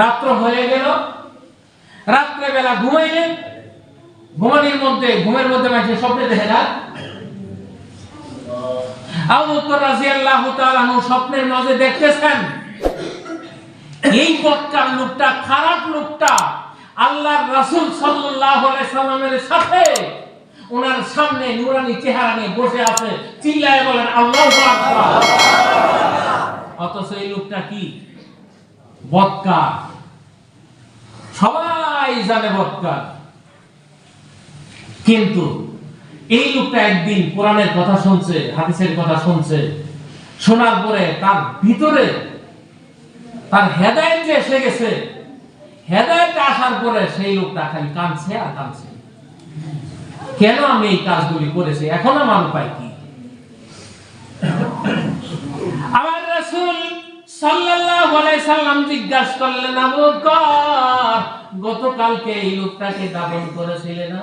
রাত্র হয়ে গেল। রাত্রে বেলা ঘুমাইলেন ঘুমানির মধ্যে, ঘুমের মধ্যে মাঝে স্বপ্নে দেখে না লোকটা, খারাপ লোকটা আল্লাহর ওনার সামনে নুরানি বসে আছে, চিল্লায় বলেন, আল্লাহু অথচ এই লোকটা কি? বক্কার সবাই জানে বক্কার কিন্তু এই লোকটা একদিন কোরআনের কথা শুনছে, হাদিসের কথা শুনছে, শোনার পরে তার ভিতরে তার হেদায়েত এসে গেছে, হেদায়েত আসার পরে সেই লোকটা খালি কাঁদছে আর কাঁদছে। কেন আমি এই কাজগুলি করেছি? এখন আমার উপায় কি? আমার রাসূল সাল্লাল্লাহু সাল্লাম জিজ্ঞাসা করলেন আবু বকর গতকালকে এই লোকটাকে দাফন না?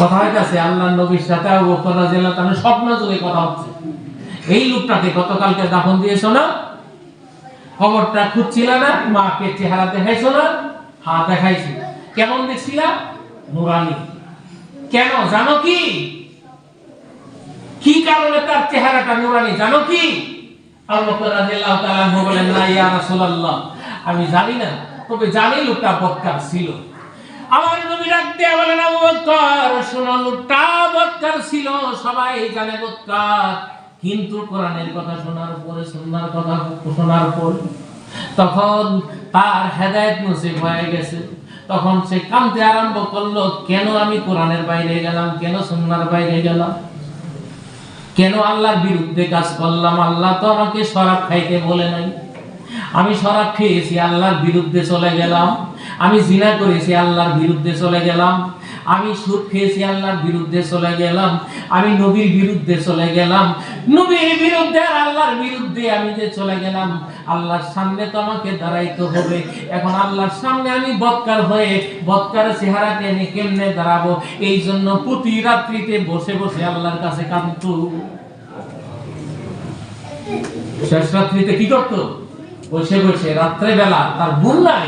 কথা আল্লাহর নবীর সাথে আবু বকর রাদিয়াল্লাহু তাআলা স্বপ্ন কথা হচ্ছে। এই লোকটাকে গতকালকে দাফন দিয়েছ না? খবরটা খুঁজছিল না? মাকে চেহারা দেখাইছো না? হ্যাঁ দেখাইছি। কেমন দেখছিলা? নুরানি। কেন, জানো কি? কি কারণে তার চেহারাটা নুরানি, জানো কি? আমি জানি না, তবে জানি লোকটা বদকার ছিল। আমার নবী ডাক দিয়ে বলেন, আবু বকর, শোনো, লোকটা বদকার ছিল, সবাই জানে বদকার কিন্তু কোরআনের কথা শোনার পরে, সুন্নাহর কথা শোনার পর তখন তার হেদায়েত নসিব হয়ে গেছে। তখন সে কামতে আরম্ভ করল, কেন আমি কোরআনের বাইরে গেলাম? কেন সুন্নাহর বাইরে গেলাম? কেন আল্লাহর বিরুদ্ধে কাজ করলাম? আল্লাহ তো আমাকে শরাব খাইতে বলে নাই। আমি শরাব খেয়েছি, আল্লাহর বিরুদ্ধে চলে গেলাম। আমি জিনা করেছি, আল্লাহর বিরুদ্ধে চলে গেলাম। আমি সুদ খেয়েছি আল্লাহর বিরুদ্ধে চলে গেলাম, আমি নবীর বিরুদ্ধে চলে গেলাম, নবীর বিরুদ্ধে আর আল্লাহর বিরুদ্ধে আমি যে চলে গেলাম, আল্লাহর সামনে তো আমাকে দাঁড়াইতে হবে। এখন আল্লাহর সামনে আমি বৎকার হয়ে বৎকার চেহারা টেনে কেমনে দাঁড়াবো? এই জন্য প্রতি রাত্রিতে বসে বসে আল্লাহর কাছে কাঁদতো। শেষ রাত্রিতে কি করতো? বসে বসে রাত্রে বেলা তার ঘুম নাই,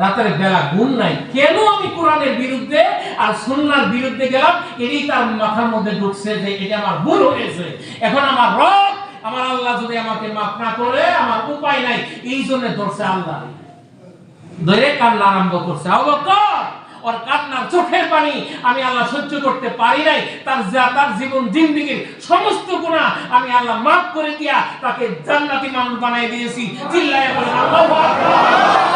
রাতের বেলা ঘুম নাই। কেন আমি কোরআনের বিরুদ্ধে আর সুন্নার বিরুদ্ধে গেলাম এটাই তার মাথার মধ্যে ঢুকছে যে এটা আমার ভুল হয়েছে। এখন আমার রব, আমার আল্লাহ যদি আমাকে মাফ না করে, আমার উপায় নাই, এই জন্য ধরছে আল্লাহ। ধরে কান্না আরম্ভ করছে। আবু বকর, ওর কান্নার চোখের পানি আমি আল্লাহ সহ্য করতে পারি নাই। তার যা তার জীবন, জিন্দিগির সমস্ত গুনাহ আমি আল্লাহ মাফ করে দিয়া তাকে জান্নাতি মানুষ বানাই দিয়েছি। চিল্লায় আল্লাহু আকবার।